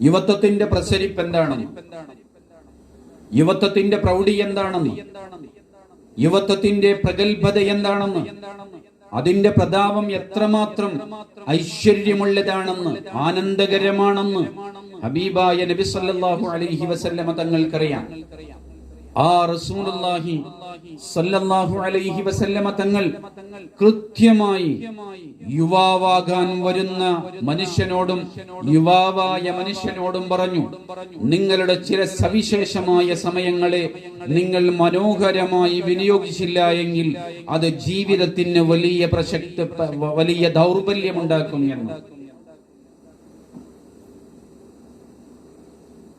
യുവത്വത്തിന്റെ പ്രസരിപ്പ് എന്താണെന്ന് യുവത്വത്തിന്റെ പ്രൗഢി എന്താണെന്ന്? യുവത്വത്തിന്റെ പ്രഗത്ഭത എന്താണെന്ന്? അതിന്റെ പ്രതാപം എത്രമാത്രം ഐശ്വര്യമുള്ളതാണെന്ന് ആനന്ദകരമാണെന്ന് ഹബീബായ നബി സല്ലല്ലാഹു അലൈഹി വസല്ലമ തങ്ങൾക്കറിയാം. ആ റസൂലുള്ളാഹി അലൈഹി വസല്ലമ തങ്ങൾ കൃത്യമായി യുവാവാകാൻ വരുന്ന മനുഷ്യനോടും യുവാവായ മനുഷ്യനോടും പറഞ്ഞു നിങ്ങളുടെ ചില സവിശേഷമായ സമയങ്ങളെ നിങ്ങൾ മനോഹരമായി വിനിയോഗിച്ചില്ല എങ്കിൽ അത് ജീവിതത്തിന് വലിയ പ്രസക്ത വലിയ ദൗർബല്യമുണ്ടാക്കും എന്ന്.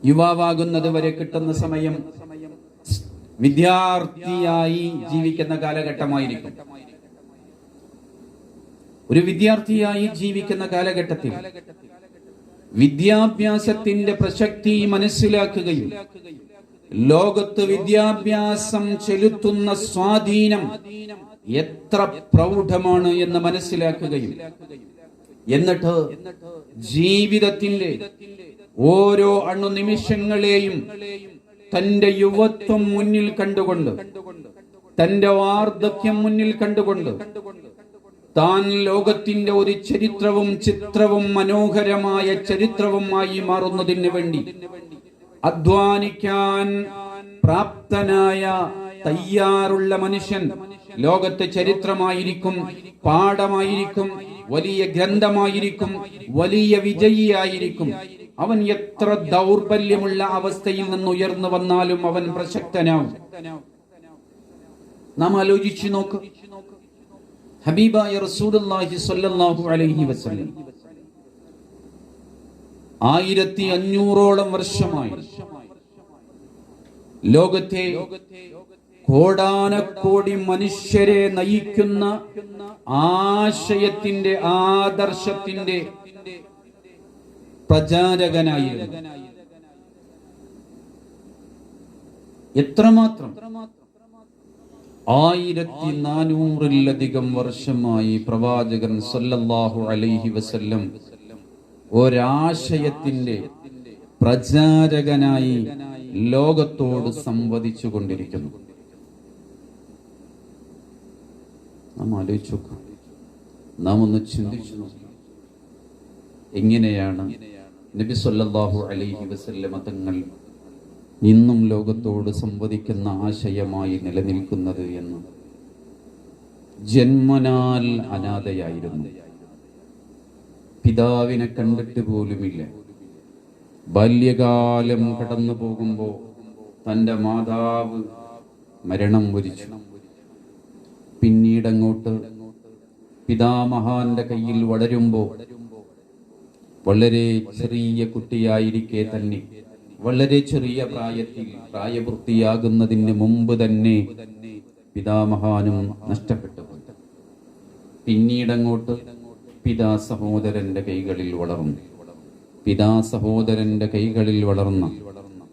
യുവാവാകുന്നത് വരെ കിട്ടുന്ന സമയം വിദ്യാർത്ഥിയായി ജീവിക്കുന്ന കാലഘട്ടമായിരിക്കും. ഒരു വിദ്യാർത്ഥിയായി ജീവിക്കുന്ന കാലഘട്ടത്തിൽ വിദ്യാഭ്യാസത്തിന്റെ പ്രസക്തി മനസ്സിലാക്കുകയും ലോകത്ത് വിദ്യാഭ്യാസം ചെലുത്തുന്ന സ്വാധീനം എത്ര പ്രൗഢമാണ് എന്ന് മനസ്സിലാക്കുകയും എന്നിട്ട് ജീവിതത്തിന്റെ ഓരോ അണുനിമിഷങ്ങളെയും തന്റെ യുവത്വം മുന്നിൽ കണ്ടുകൊണ്ട് തന്റെ വാർദ്ധക്യം മുന്നിൽ കണ്ടുകൊണ്ട് താൻ ലോകത്തിന്റെ ഒരു ചരിത്രവും ചിത്രവും മനോഹരമായ ചരിത്രവുമായി മാറുന്നതിന് വേണ്ടി അധ്വാനിക്കാൻ പ്രാപ്തനായ തയ്യാറുള്ള മനുഷ്യൻ ലോകത്തെ ചരിത്രമായിരിക്കും പാഠമായിരിക്കും വലിയ ഗ്രന്ഥമായിരിക്കും വലിയ വിജയിയായിരിക്കും. അവൻ എത്ര ദൗർബല്യമുള്ള അവസ്ഥയിൽ നിന്ന് ഉയർന്നു വന്നാലും അവൻ പ്രസക്തനാവും. നാം ആലോചിച്ചു നോക്ക്. ഹബീബായ റസൂലുള്ളാഹി സ്വല്ലല്ലാഹു അലൈഹി വസല്ലം ആയിരത്തി അഞ്ഞൂറോളം വർഷമായി ലോകത്തെ കോടാനക്കോടി മനുഷ്യരെ നയിക്കുന്ന ആശയത്തിന്റെ ആദർശത്തിന്റെ പ്രചാരകനായിരുന്നു എത്രമാത്രം? ആയിരത്തി നാനൂറിലധികം വർഷമായി പ്രവാചകൻ സല്ലല്ലാഹു അലൈഹി വസല്ലം ഒരാശയത്തിന്റെ പ്രചാരകനായി ലോകത്തോട് സംവദിച്ചു കൊണ്ടിരിക്കുന്നു നാം ആലോചിച്ചു നാം ഒന്ന് ചിന്തിച്ചു നോക്കാം. എങ്ങനെയാണ് നബി സല്ലല്ലാഹു അലൈഹി വസല്ലമ തങ്ങൾ ഇന്നും ലോകത്തോട് സംവദിക്കുന്ന ആശയമായി നിലനിൽക്കുന്നത് എന്ന്. ജന്മനാൽ അനാഥയായിരുന്നു. പിതാവിനെ കണ്ടിട്ട് പോലുമില്ല. ബാല്യകാലം കടന്നു പോകുമ്പോൾ തന്റെ മാതാവ് മരണം വരിച്ചു. പിന്നീടങ്ങോട്ട് പിതാമഹാന്റെ കയ്യിൽ വളരുമ്പോ വളരെ ചെറിയ കുട്ടിയായിരിക്കെ തന്നെ. വളരെ ചെറിയ പ്രായത്തിൽ പ്രായപൂർത്തിയാകുന്നതിന് മുമ്പ് തന്നെ പിതാമഹാനും നഷ്ടപ്പെട്ടു. പിന്നീടങ്ങോട്ട് പിതാ സഹോദരന്റെ കൈകളിൽ വളർന്നു. പിതാ സഹോദരന്റെ കൈകളിൽ വളർന്ന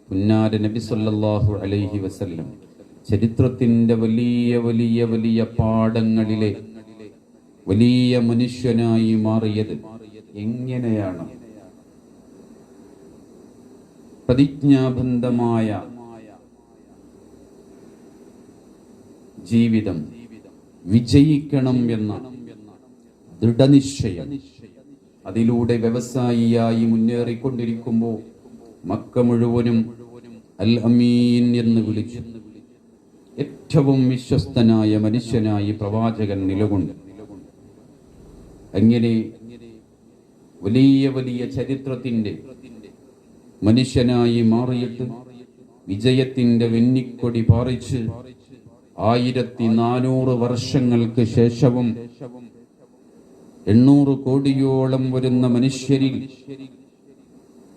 പുന്നാര നബി സല്ലാഹു അലൈഹി വസല്ലം ചരിത്രത്തിന്റെ വലിയ വലിയ വലിയ പാഠങ്ങളിലെ വലിയ മനുഷ്യനായി മാറിയത് എങ്ങനെയാണ്? പ്രതിജ്ഞാബന്ധമായ ജീവിതം വിജയിക്കണം എന്ന ദൃഢനിശ്ചയം അതിലൂടെ വ്യവസായിയായി മുന്നേറിക്കൊണ്ടിരിക്കുമ്പോൾ മക്ക മുഴുവനും അൽ അമീൻ എന്ന് വിളിച്ചു. ഏറ്റവും വിശ്വസ്തനായ മനുഷ്യനായി പ്രവാചകൻ നിലകൊണ്ട്. അങ്ങനെ വലിയ വലിയ ചരിത്രത്തിന്റെ മനുഷ്യനായി മാറിയിട്ട് വിജയത്തിന്റെ വെന്നിക്കൊടി പാറിച്ച് ആയിരത്തി നാനൂറ് വർഷങ്ങൾക്ക് ശേഷവും എണ്ണൂറ് കോടിയോളം വരുന്ന മനുഷ്യരിൽ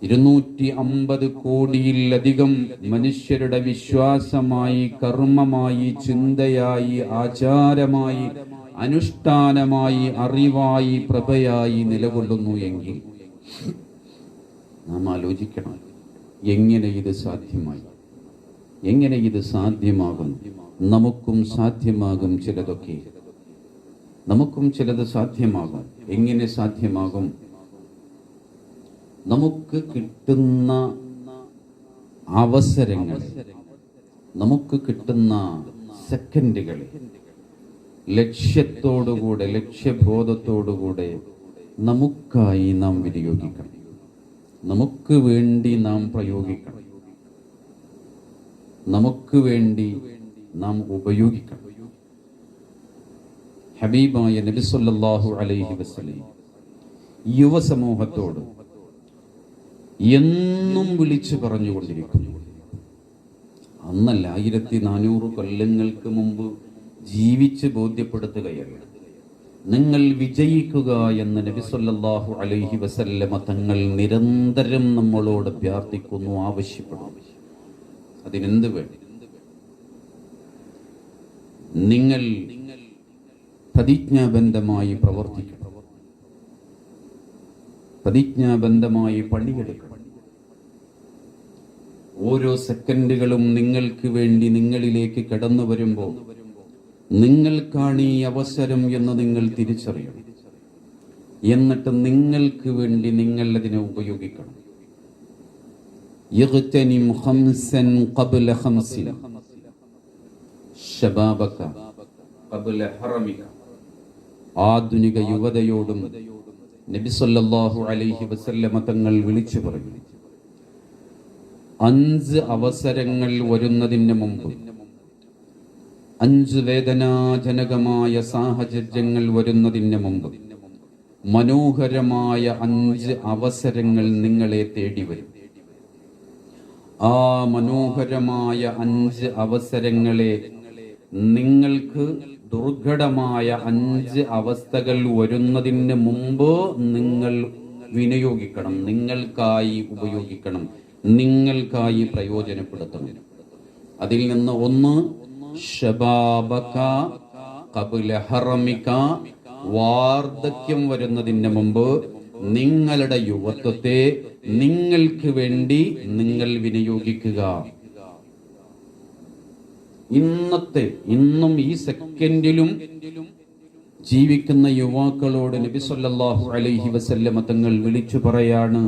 ഇരുന്നൂറ്റി അമ്പത് കോടിയിലധികം മനുഷ്യരുടെ വിശ്വാസമായി കർമ്മമായി ചിന്തയായി ആചാരമായി അനുഷ്ഠാനമായി അറിവായി പ്രഭയായി നിലകൊള്ളുന്നു എങ്കിൽ നാം ആലോചിക്കണം എങ്ങനെ ഇത് സാധ്യമായി? എങ്ങനെ ഇത് സാധ്യമാകും? നമുക്കും സാധ്യമാകും ചിലതൊക്കെ. നമുക്കും ചിലത് സാധ്യമാകും. എങ്ങനെ സാധ്യമാകും? നമുക്ക് കിട്ടുന്ന അവസരങ്ങൾ നമുക്ക് കിട്ടുന്ന സെക്കൻഡുകൾ ലക്ഷ്യത്തോടുകൂടെ ലക്ഷ്യബോധത്തോടുകൂടെ നമുക്കായി നാം വിനിയോഗിക്കണം. നമുക്ക് വേണ്ടി നാം പ്രയോഗിക്കണം. നമുക്ക് വേണ്ടി നാം ഉപയോഗിക്കണം. ഹബീബായ നബി സല്ലല്ലാഹു അലൈഹി വസല്ലം യുവസമൂഹത്തോട് എന്നും വിളിച്ചു പറഞ്ഞുകൊണ്ടിരിക്കുന്നു. അന്നല്ല ആയിരത്തി നാനൂറ് കൊല്ലങ്ങൾക്ക് മുമ്പ് ജീവിച്ച് ബോധ്യപ്പെടുത്തുകയല്ല നിങ്ങൾ വിജയിക്കുക എന്ന് നബി സല്ലല്ലാഹു അലൈഹി വസല്ലമ തങ്ങൾ നിരന്തരം നമ്മളോട് പ്രാർത്ഥിക്കുന്നു ആവശ്യപ്പെടുന്നു. അതിനെന്ത് വേണ്ടി നിങ്ങൾ പ്രതിജ്ഞാബന്ധമായി പ്രവർത്തിക്കണം. പ്രതിജ്ഞാബന്ധമായി പണിയെടുക്കണം. ഓരോ സെക്കൻഡുകളും നിങ്ങൾക്ക് വേണ്ടി നിങ്ങളിലേക്ക് കടന്നു വരുമ്പോൾ നിങ്ങൾക്കാണ് ഈ അവസരം എന്ന് നിങ്ങൾ തിരിച്ചറിയണം. എന്നിട്ട് നിങ്ങൾക്ക് വേണ്ടി നിങ്ങൾ അതിനെ ഉപയോഗിക്കണം. ആധുനിക യുവതയോടും നബിസ്വല്ലാഹു അലൈഹി വസല്ലമ തങ്ങൾ വിളിച്ചു പറഞ്ഞു. അഞ്ച് അവസരങ്ങൾ വരുന്നതിന് മുമ്പ്. അഞ്ച് വേദനാജനകമായ സാഹചര്യങ്ങൾ വരുന്നതിന് മുമ്പ്. മനോഹരമായ അഞ്ച് അവസരങ്ങൾ നിങ്ങളെ തേടി വരും. ആ മനോഹരമായ അഞ്ച് അവസരങ്ങളെ നിങ്ങൾക്ക് ദുർഘടമായ അഞ്ച് അവസ്ഥകൾ വരുന്നതിന് മുമ്പ് നിങ്ങൾ വിനിയോഗിക്കണം. നിങ്ങൾക്കായി ഉപയോഗിക്കണം. നിങ്ങൾക്കായി പ്രയോജനപ്പെടുത്തണം അതിൽ നിന്ന് ഒന്ന് വാർദ്ധക്യം വരുന്നതിന് മുമ്പ് നിങ്ങളുടെ യുവത്വത്തെ നിങ്ങൾക്ക് വേണ്ടി നിങ്ങൾ വിനിയോഗിക്കുക. ഇന്നത്തെ ഇന്നും ഈ സെക്കൻഡിലും ജീവിക്കുന്ന യുവാക്കളോട് നബി സല്ലല്ലാഹു അലൈഹി വസല്ലമ തങ്ങൾ വിളിച്ചു പറയാണ്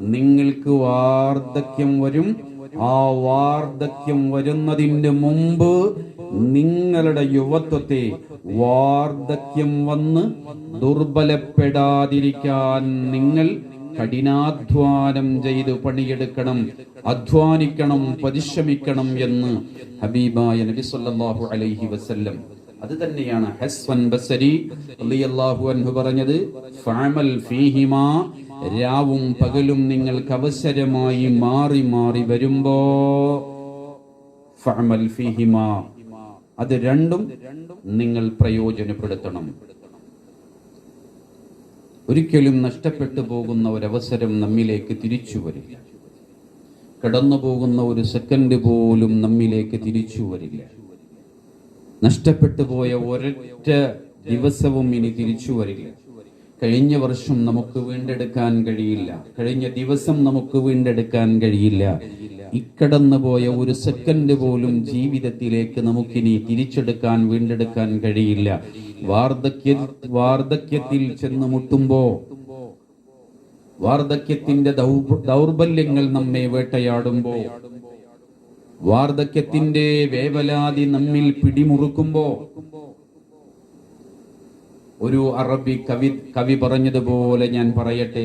നിങ്ങൾക്ക് വാർദ്ധക്യം വരും. ആ വാർദ്ധക്യം വരുന്നതിന് മുമ്പ് നിങ്ങളുടെ യുവത്വത്തെ വാർദ്ധക്യം വന്ന് ദുർബലപ്പെടാതിരിക്കാൻ നിങ്ങൾ കഠിനാധ്വാനം ചെയ്ത് പണിയെടുക്കണം. അധ്വാനിക്കണം പരിശ്രമിക്കണം എന്ന് ഹബീബായ നബി സല്ലല്ലാഹു അലൈഹി വസല്ലം അത് തന്നെയാണ് ഹസ്വൻ ബസരി റളിയല്ലാഹു അൻഹു പറഞ്ഞത് ഫഅമൽ ഫീഹിമാ രാവും പകലും നിങ്ങൾക്ക് അവസരമായി മാറി മാറി വരുമ്പോ ഫഅമൽ ഫീഹിമാ അത് രണ്ടും നിങ്ങൾ പ്രയോജനപ്പെടുത്തണം. ഒരിക്കലും നഷ്ടപ്പെട്ടു പോകുന്ന ഒരവസരം നമ്മിലേക്ക് തിരിച്ചു വരില്ല. കടന്നു പോകുന്ന ഒരു സെക്കൻഡ് പോലും നമ്മിലേക്ക് തിരിച്ചു വരില്ല. നഷ്ടപ്പെട്ടു പോയ ഒരൊറ്റ ദിവസവും ഇനി തിരിച്ചു വരില്ല. കഴിഞ്ഞ വർഷം നമുക്ക് വീണ്ടെടുക്കാൻ കഴിയില്ല. കഴിഞ്ഞ ദിവസം നമുക്ക് വീണ്ടെടുക്കാൻ കഴിയില്ല. ഇക്കടന്നു പോയ ഒരു സെക്കൻഡ് പോലും ജീവിതത്തിലേക്ക് നമുക്കിനി തിരിച്ചെടുക്കാൻ വീണ്ടെടുക്കാൻ കഴിയില്ല. വാർദ്ധക്യ വാർദ്ധക്യത്തിൽ ചെന്ന് മുട്ടുമ്പോ വാർദ്ധക്യത്തിന്റെ ദൗർബല്യങ്ങൾ നമ്മെ വേട്ടയാടുമ്പോ വാർദ്ധക്യത്തിന്റെ വേവലാതി നമ്മിൽ പിടിമുറുക്കുമ്പോ ഒരു അറബി കവി കവി പറഞ്ഞതുപോലെ ഞാൻ പറയട്ടെ.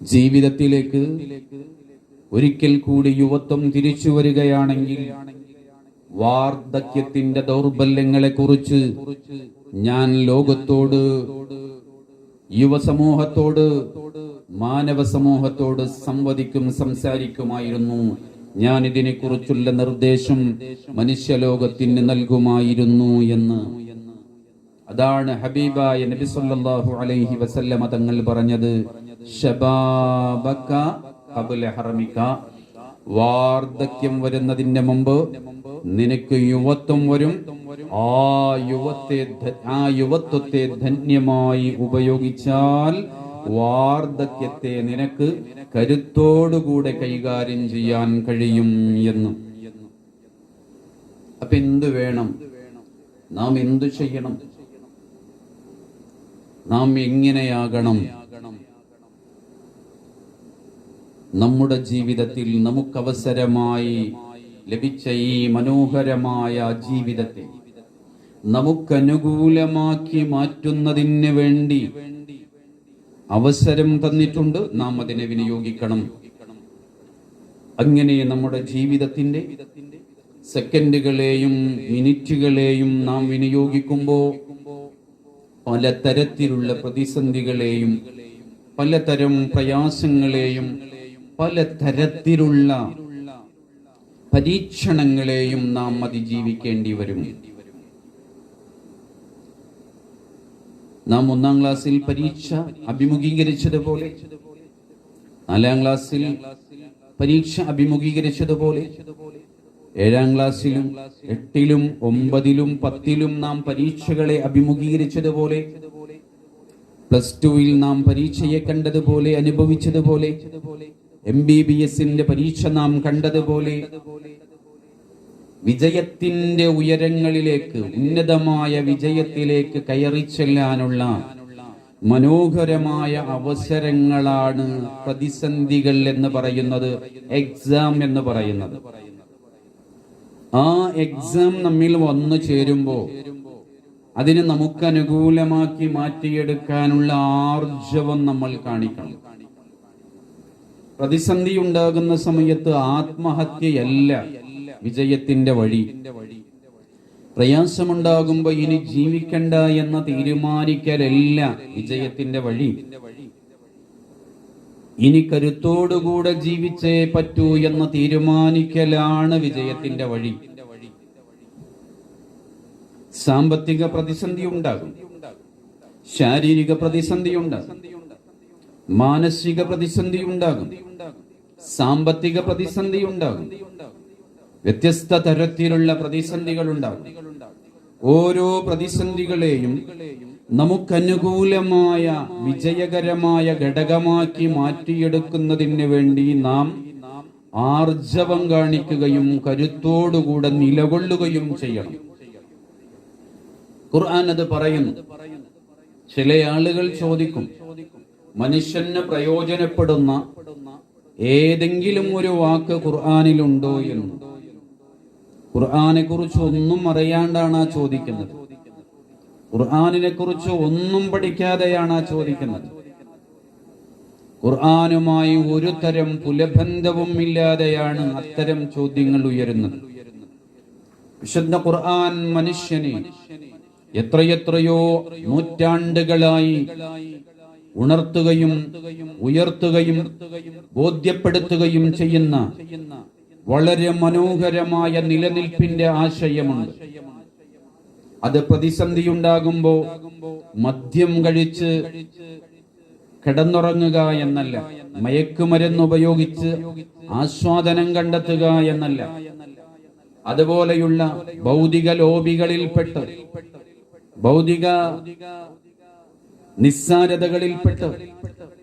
ജീവിതത്തിലേക്ക് ഒരിക്കൽ കൂടി യുവത്വം തിരിച്ചു വരികയാണെങ്കിൽ വാർദ്ധക്യത്തിന്റെ ദൗർബല്യങ്ങളെ കുറിച്ച് ഞാൻ ലോകത്തോട് യുവസമൂഹത്തോട് മാനവ സമൂഹത്തോട് സംവദിക്കും സംസാരിക്കുമായിരുന്നു. ഞാൻ ഇതിനെക്കുറിച്ചുള്ള നിർദ്ദേശം മനുഷ്യലോകത്തിന് നൽകുമായിരുന്നു എന്ന്. അതാണ് ഹബീബായ നബി സല്ലല്ലാഹു അലൈഹി വസല്ലമ തങ്ങൾ പറഞ്ഞത്. വാർദ്ധക്യം വരുന്നതിന്റെ മുമ്പ് നിനക്ക് യുവത്വം വരും. ആ യുവത്തെ ആ യുവത്വത്തെ ധന്യമായി ഉപയോഗിച്ചാൽ വാർദ്ധക്യത്തെ നിനക്ക് കരുത്തോടുകൂടെ കൈകാര്യം ചെയ്യാൻ കഴിയും എന്ന്. അപ്പൊ എന്തു വേണം? നാം എന്തു ചെയ്യണം? നാം എങ്ങനെയാകണം? നമ്മുടെ ജീവിതത്തിൽ നമുക്കവസരമായി ലഭിച്ച ഈ മനോഹരമായ ജീവിതത്തെ നമുക്കനുകൂലമാക്കി മാറ്റുന്നതിന് വേണ്ടി അവസരം തന്നിട്ടുണ്ട്. നാം അതിനെ വിനിയോഗിക്കണം. അങ്ങനെ നമ്മുടെ ജീവിതത്തിന്റെ സെക്കൻഡുകളെയും മിനിറ്റുകളെയും നാം വിനിയോഗിക്കുമ്പോൾ പലതരത്തിലുള്ള പ്രതിസന്ധികളെയും പലതരം പ്രയാസങ്ങളെയും പലതരത്തിലുള്ള പരീക്ഷണങ്ങളെയും നാം അതിജീവിക്കേണ്ടി വരും. നാം ഒന്നാം ക്ലാസ്സിൽ പരീക്ഷ അഭിമുഖീകരിച്ചതുപോലെ നാലാം ക്ലാസ്സിൽ പരീക്ഷ അഭിമുഖീകരിച്ചതുപോലെ ഏഴാം ക്ലാസ്സിലും എട്ടിലും ഒമ്പതിലും പത്തിലും നാം പരീക്ഷകളെ അഭിമുഖീകരിച്ചതുപോലെ പ്ലസ് ടുവിൽ നാം പരീക്ഷയെ കണ്ടതുപോലെ അനുഭവിച്ചതുപോലെ എം ബി ബി എസിന്റെ പരീക്ഷ നാം കണ്ടതുപോലെ വിജയത്തിന്റെ ഉയരങ്ങളിലേക്ക് ഉന്നതമായ വിജയത്തിലേക്ക് കയറി ചെല്ലാനുള്ള മനോഹരമായ അവസരങ്ങളാണ് പ്രതിസന്ധികൾ എന്ന് പറയുന്നത് എക്സാം എന്ന് പറയുന്നത്. ആ എക്സാം നമ്മിൽ വന്നു ചേരുമ്പോൾ അതിനെ നമുക്ക് അനുകൂലമാക്കി മാറ്റിയെടുക്കാനുള്ള ആർജവം നമ്മൾ കാണിക്കണം. പ്രതിസന്ധി ഉണ്ടാകുന്ന സമയത്ത് ആത്മഹത്യയല്ല വിജയത്തിന്റെ വഴി. പ്രയാസമുണ്ടാകുമ്പോ ഇനി ജീവിക്കണ്ട എന്ന തീരുമാനിക്കലല്ല വിജയത്തിന്റെ വഴി. ഇനി കരുത്തോടുകൂടെ ജീവിച്ചേ പറ്റൂ എന്ന് തീരുമാനിക്കലാണ് വിജയത്തിന്റെ വഴി. സാമ്പത്തിക പ്രതിസന്ധി ഉണ്ടാകും ശാരീരിക പ്രതിസന്ധി ഉണ്ടാകും മാനസിക പ്രതിസന്ധി ഉണ്ടാകും. സാമ്പത്തിക പ്രതിസന്ധി ഉണ്ടാകും. വ്യത്യസ്ത തരത്തിലുള്ള പ്രതിസന്ധികൾ ഉണ്ടാകും. ഓരോ പ്രതിസന്ധികളെയും നമുക്കനുകൂലമായ വിജയകരമായ ഘടകമാക്കി മാറ്റിയെടുക്കുന്നതിന് വേണ്ടി നാം ആർജവം കാണിക്കുകയും കരുത്തോടുകൂടെ നിലകൊള്ളുകയും ചെയ്യണം. ഖുർആൻ അത് പറയുന്നു. ചില ആളുകൾ ചോദിക്കും മനുഷ്യന് പ്രയോജനപ്പെടുന്ന ഏതെങ്കിലും ഒരു വാക്ക് ഖുർആാനിലുണ്ടോ എന്ന്. ഖുർആാനെ കുറിച്ച് ഒന്നും അറിയാണ്ടാണ് ആ ചോദിക്കുന്നത്. ഖുർആാനിനെ കുറിച്ച് ഒന്നും പഠിക്കാതെയാണ് ആ ചോദിക്കുന്നത്. ഖുർആാനുമായി ഒരു തരം പുലബന്ധവും ഇല്ലാതെയാണ് അത്തരം ചോദ്യങ്ങൾ ഉയരുന്നത്. വിശുദ്ധ ഖുർആൻ മനുഷ്യനെ എത്രയെത്രയോ നൂറ്റാണ്ടുകളായി ഉണർത്തുകയും ഉയർത്തുകയും ബോധ്യപ്പെടുത്തുകയും ചെയ്യുന്ന വളരെ മനോഹരമായ നിലനിൽപ്പിന്റെ ആശയമുണ്ട്. അത് പ്രതിസന്ധി ഉണ്ടാകുമ്പോൾ മദ്യം കഴിച്ച് കിടന്നുറങ്ങുക എന്നല്ല മയക്കുമരുന്ന് ഉപയോഗിച്ച് ആസ്വാദനം കണ്ടെത്തുക എന്നല്ല. അതുപോലെയുള്ള ഭൗതിക ലോബികളിൽപ്പെട്ട് ഭൗതിക നിസ്സാരതകളിൽപ്പെട്ട്.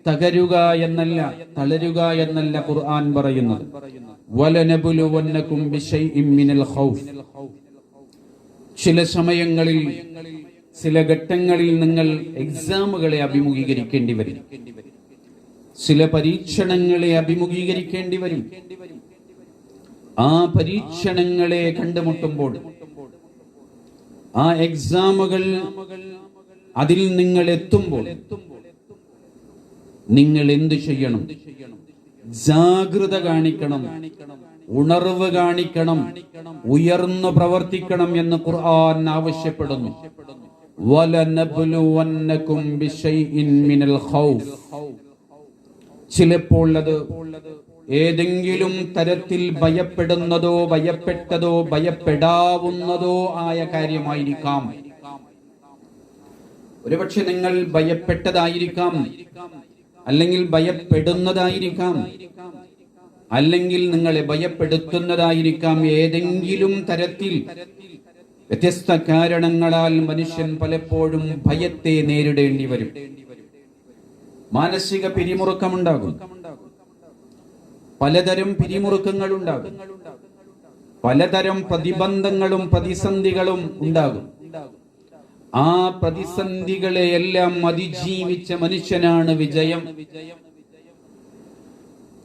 തകരുക എന്നല്ല തളരുക എന്നല്ല ഖുർആൻ പറയുന്നത്. മിനൽ ഖൗഫ്. ചില സമയങ്ങളിൽ ചില ഘട്ടങ്ങളിൽ നിങ്ങൾ എക്സാമുകളെ അഭിമുഖീകരിക്കേണ്ടി വരും. ചില പരീക്ഷണങ്ങളെ അഭിമുഖീകരിക്കേണ്ടി വരും. ആ പരീക്ഷണങ്ങളെ കണ്ടുമുട്ടുമ്പോൾ ആ എക്സാമുകൾ അതിൽ നിങ്ങൾ എത്തുമ്പോൾ നിങ്ങൾ എന്തു ചെയ്യണം? ജാഗ്രത കാണിക്കണം ഉണർവ് കാണിക്കണം ഉയർന്നു പ്രവർത്തിക്കണം എന്ന് ഖുർആൻ ആവശ്യപ്പെടുന്നു. ചിലപ്പോൾ അത് ഏതെങ്കിലും തരത്തിൽ ഭയപ്പെടുന്നതോ ഭയപ്പെട്ടതോ ഭയപ്പെടാവുന്നതോ ആയ കാര്യമായിരിക്കാം. ഒരുപക്ഷെ നിങ്ങൾ ഭയപ്പെട്ടതായിരിക്കാം അല്ലെങ്കിൽ ഭയപ്പെടുന്നതായിരിക്കാം അല്ലെങ്കിൽ നിങ്ങളെ ഭയപ്പെടുത്തുന്നതായിരിക്കാം ഏതെങ്കിലും തരത്തിൽ. വ്യത്യസ്ത കാരണങ്ങളാൽ മനുഷ്യൻ പലപ്പോഴും ഭയത്തെ നേരിടേണ്ടി വരും. മാനസിക പിരിമുറുക്കമുണ്ടാകും. പലതരം പിരിമുറുക്കങ്ങൾ ഉണ്ടാകും പലതരം പ്രതിബന്ധങ്ങളും പ്രതിസന്ധികളും ഉണ്ടാകും. ആ പ്രതിസന്ധികളെ എല്ലാം അതിജീവിച്ച മനുഷ്യനാണ് വിജയം.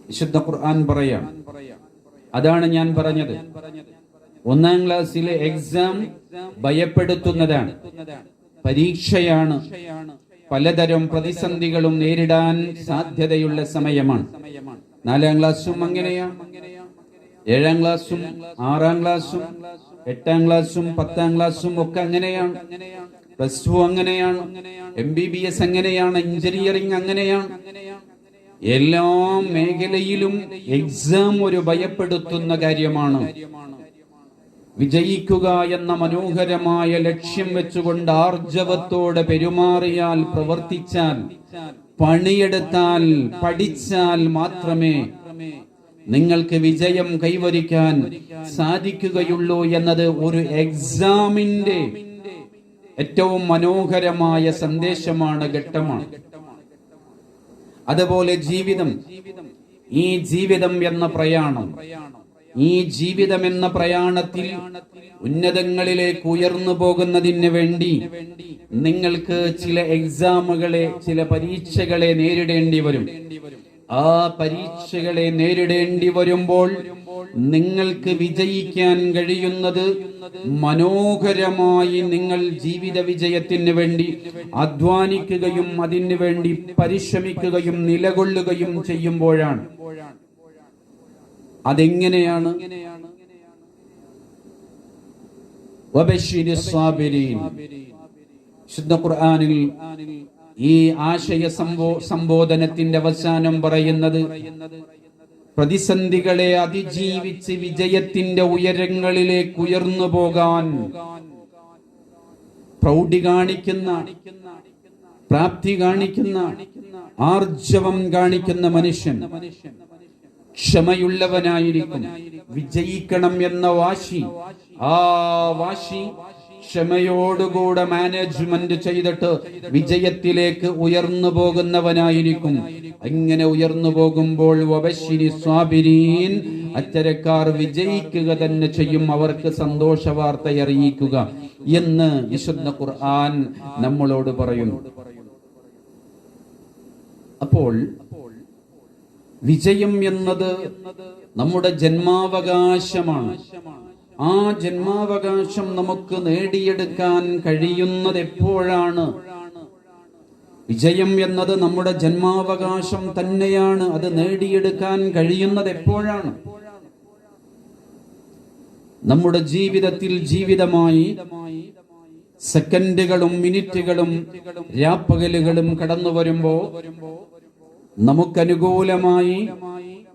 വിശുദ്ധ ഖുർആൻ പറയാം. അതാണ് ഞാൻ പറഞ്ഞത്. ഒന്നാം ക്ലാസ്സിലെ എക്സാം ഭയപ്പെടുത്തുന്നതാണ്. പരീക്ഷയാണ്. പലതരം പ്രതിസന്ധികളും നേരിടാൻ സാധ്യതയുള്ള സമയമാണ്. നാലാം ക്ലാസ്സും അങ്ങനെയാണ് ഏഴാം ക്ലാസ്സും ആറാം ക്ലാസ്സും എട്ടാം ക്ലാസ്സും പത്താം ക്ലാസ്സും ഒക്കെ അങ്ങനെയാണ് പ്ലസ് ടു അങ്ങനെയാണ്. എം ബി ബി എസ് അങ്ങനെയാണ്. എഞ്ചിനീയറിംഗ് അങ്ങനെയാണ്. എല്ലാ മേഖലയിലും എക്സാം ഒരു ഭയപ്പെടുത്തുന്ന കാര്യമാണ്. വിജയിക്കുക എന്ന മനോഹരമായ ലക്ഷ്യം വെച്ചുകൊണ്ട് ആർജവത്തോടെ പെരുമാറിയാൽ പ്രവർത്തിച്ചാൽ പണിയെടുത്താൽ പഠിച്ചാൽ മാത്രമേ നിങ്ങൾക്ക് വിജയം കൈവരിക്കാൻ സാധിക്കുകയുള്ളൂ എന്നത് ഒരു എക്സാമിന്റെ ഏറ്റവും മനോഹരമായ സന്ദേശമാണ് ഘട്ടമാണ്. അതുപോലെ ജീവിതം. ഈ ജീവിതം എന്ന പ്രയാണം. ഈ ജീവിതം എന്ന പ്രയാണത്തിൽ ഉന്നതങ്ങളിലേക്ക് ഉയർന്നു പോകുന്നതിന് വേണ്ടി നിങ്ങൾക്ക് ചില എക്സാമുകളെ ചില പരീക്ഷകളെ നേരിടേണ്ടി വരും. ആ പരീക്ഷകളെ നേരിടേണ്ടി വരുമ്പോൾ നിങ്ങൾക്ക് വിജയിക്കാൻ കഴിയുന്നത് മനോഹരമായി നിങ്ങൾ ജീവിത വിജയത്തിന് വേണ്ടി അധ്വാനിക്കുകയും അതിനു വേണ്ടി പരിശ്രമിക്കുകയും നിലകൊള്ളുകയും ചെയ്യുമ്പോഴാണ് അതെങ്ങനെയാണ്. ശുദ്ധ ഈ ആശയ സംബോ സംബോധനത്തിന്റെ അവസാനം പറയുന്നത് പ്രതിസന്ധികളെ അതിജീവിച്ച് വിജയത്തിന്റെ ഉയരങ്ങളിലേക്ക് ഉയർന്നു പോകാൻ പ്രൗഢി കാണിക്കുന്ന പ്രാപ്തി കാണിക്കുന്ന ആർജവം കാണിക്കുന്ന മനുഷ്യൻ ക്ഷമയുള്ളവനായിരിക്കും. വിജയിക്കണം എന്ന വാശി ആ വാശി ക്ഷമയോടുകൂടെ മാനേജ്മെന്റ് ചെയ്തിട്ട് വിജയത്തിലേക്ക് ഉയർന്നു പോകുന്നവനായിരിക്കും. അങ്ങനെ ഉയർന്നു പോകുമ്പോൾ സ്വാബിരീൻ അത്തരക്കാർ വിജയിക്കുക തന്നെ ചെയ്യും. അവർക്ക് സന്തോഷ വാർത്ത അറിയിക്കുക എന്ന് വിശുദ്ധ ഖുർആൻ നമ്മളോട് പറയും. അപ്പോൾ വിജയം എന്നത് നമ്മുടെ ജന്മാവകാശമാണ്. ആ ജന്മാവകാശം നമുക്ക് നേടിയെടുക്കാൻ കഴിയുന്നത് എപ്പോഴാണ് വിജയം എന്നത് നമ്മുടെ ജന്മാവകാശം തന്നെയാണ്. അത് നേടിയെടുക്കാൻ കഴിയുന്നത് എപ്പോഴാണ് നമ്മുടെ ജീവിതത്തിൽ ജീവിതമായി സെക്കൻഡുകളും മിനിറ്റുകളും രാപ്പകലുകളും കടന്നു വരുമ്പോ നമുക്കനുകൂലമായി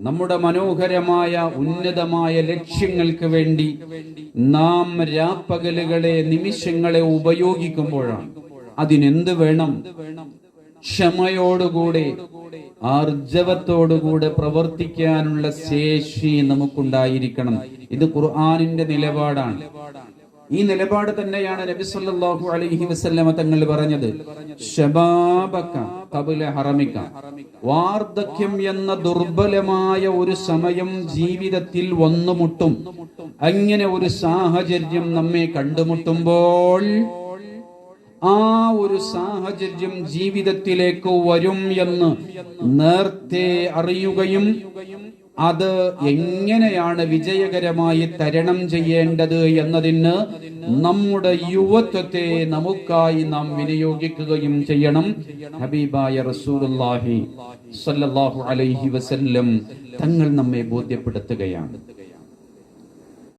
നമ്മുടെ മനോഹരമായ ഉന്നതമായ ലക്ഷ്യങ്ങൾക്ക് വേണ്ടി നാം രാപ്പകലുകളെ നിമിഷങ്ങളെ ഉപയോഗിക്കുമ്പോഴാണ് അതിനെന്ത് വേണം? ക്ഷമയോടുകൂടെ ആർജവത്തോടുകൂടെ പ്രവർത്തിക്കാനുള്ള ശേഷി നമുക്കുണ്ടായിരിക്കണം. ഇത് ഖുർആാനിന്റെ നിലപാടാണ്. ഈ നിലപാട് തന്നെയാണ് നബി സല്ലല്ലാഹു അലൈഹി വസല്ലമ തങ്ങൾ പറഞ്ഞത്. ശബാബക ഖബല ഹറമിക വാർദ്ധക്യം എന്ന ദുർബലമായ ഒരു സമയം ജീവിതത്തിൽ വന്നുമുട്ടും. അങ്ങനെ ഒരു സാഹചര്യം നമ്മെ കണ്ടുമുട്ടുമ്പോൾ ആ ഒരു സാഹചര്യം ജീവിതത്തിലേക്ക് വരും എന്ന് നേരത്തെ അറിയുകയും അത് എങ്ങനെയാണ് വിജയകരമായി തരണം ചെയ്യേണ്ടത് എന്നതിന് നമ്മുടെ യുവത്വത്തെ നമുക്കായി നാം വിനിയോഗിക്കുകയും ചെയ്യണം. ഹബീബായ റസൂലുള്ളാഹി അലൈഹി വസല്ലം തങ്ങൾ നമ്മെ ബോധ്യപ്പെടുത്തുകയാണ്.